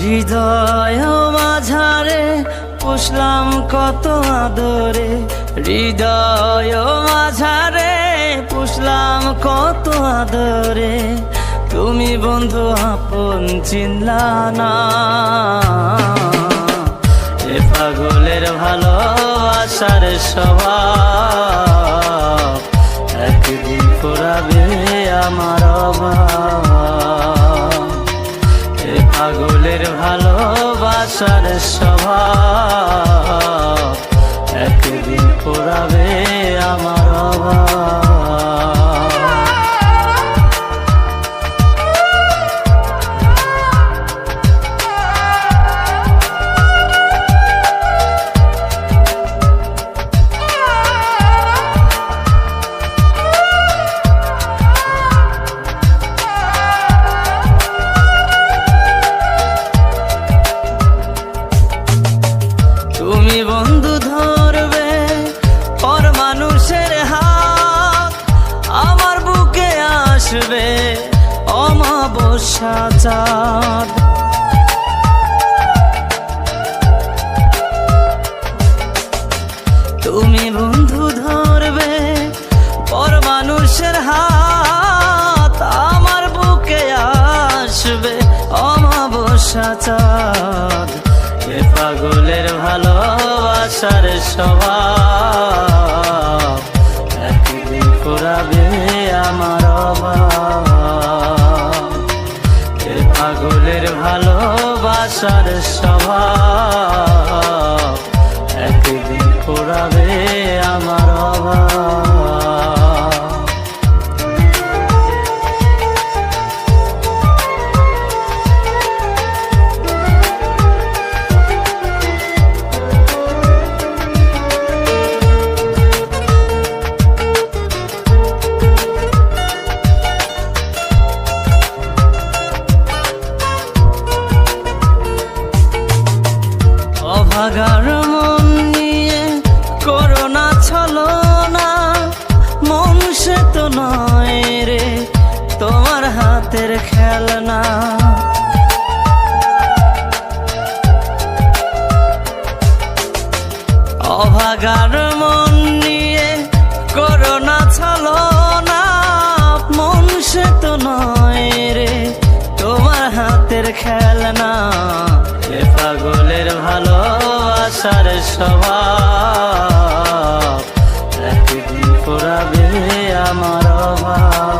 হৃদয় মাঝারে পুষলাম কত আদরে। হৃদয় মাঝারে পুষলাম কত আদরে। তুমি বন্ধু আপন চিনলা না এ পাগলের ভালোবাসার স্বভাব। পাগলের ভালোবাসার স্বভাব একদিন পুরাবে অমাবস্যা চাঁদ। তুমি বন্ধু ধরবে পর মানুষের হাত, আমার বুকে আসবে অমাবস্যা চাঁদ। এ পাগলের ভালোবাসার স্বভাব, একদিন পুরাবে আমার অভাব। ভালোবাসার স্বভাব। একদিন পুরাবে হাতের খেলনা। অভাগার মন নিয়ে করোনা ছলো না, মন সে তো নয় রে তোমার হাতের খেলনা। এ পাগলের ভালোবাসার স্বভাব, একদিন পুরাবে আমার অভাব।